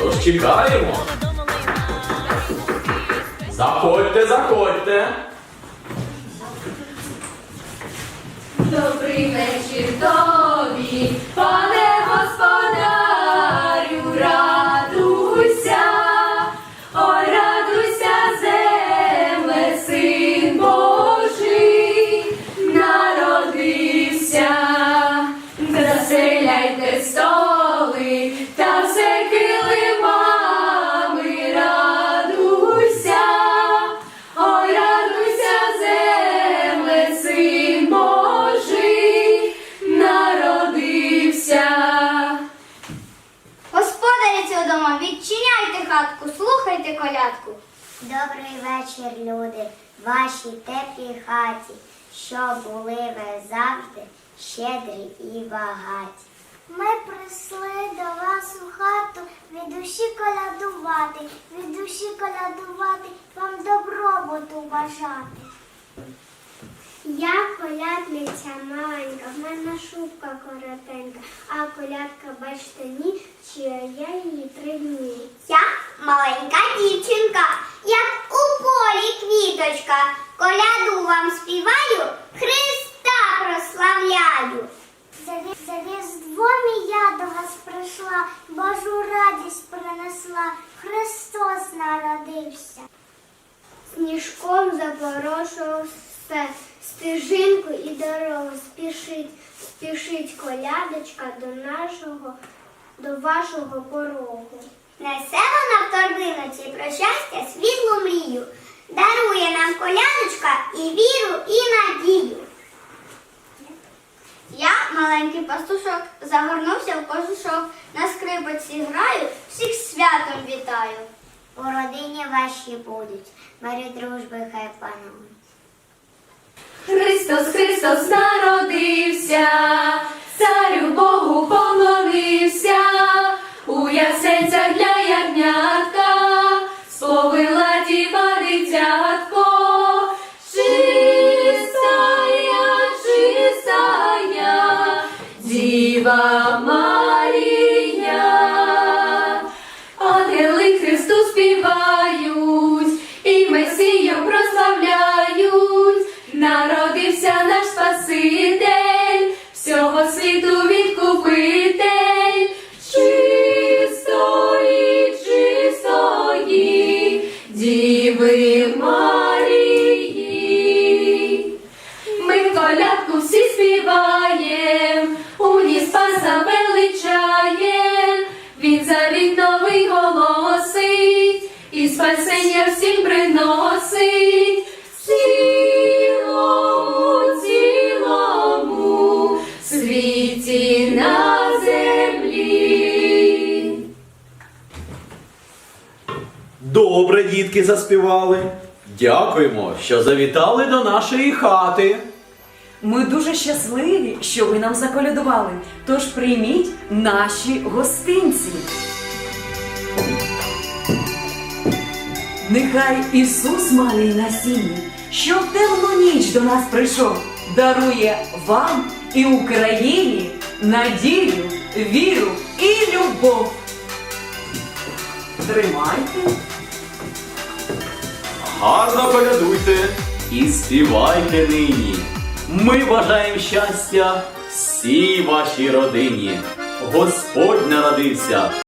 Тож. Заходьте, заходьте. Добрий вечір тобі, пане господарю, радуйся, ой, радуйся, земле, син Божий, народився, заселяйте столи хатку, слухайте колядку. Добрий вечір, люди, вашій теплій хаті, що були ви завжди щедрі і багаті. Ми прийшли до вас у хату від душі колядувати, від душі колядувати, вам добробуту бажати. Я колядниця маленька, в мене шубка коротенька, а колядка бачите ні, чи я її три дні. Я маленька дівчинка, як у полі квіточка, коляду вам співаю, Христа прославляю. За, за різдвом я до вас прийшла, Божу радість принесла, Христос народився. Сніжком запорошував все, стежинку і дорогу спішить, спішить колядочка до нашого, до вашого порогу. Несе вона в торбиночці про щастя світлу мрію, дарує нам колядочка і віру, і надію. Я, маленький пастушок, загорнувся в кожушок, на скрипочці граю, всіх святом вітаю. У родині ваші будуть, мирі дружби хай панують. Христос, Христос Діва Марія. Ангели Христу співають, і Месію прославляють, народився наш Спаситель, всього світу відкупитель, чистої, чистої, Діви Марії. Спаса величаєм, він завіт новий голосить, і спасення всім приносить. Цілому, цілому світі на землі. Добре, дітки заспівали. Дякуємо, що завітали до нашої хати. Ми дуже щасливі, що ви нам заколядували. Тож прийміть наші гостинці. Нехай Ісус малий на сіні, що в темну ніч до нас прийшов, дарує вам і Україні надію, віру і любов. Тримайте. Гарно колядуйте і співайте нині. Ми бажаємо щастя всій вашій родині. Господь народився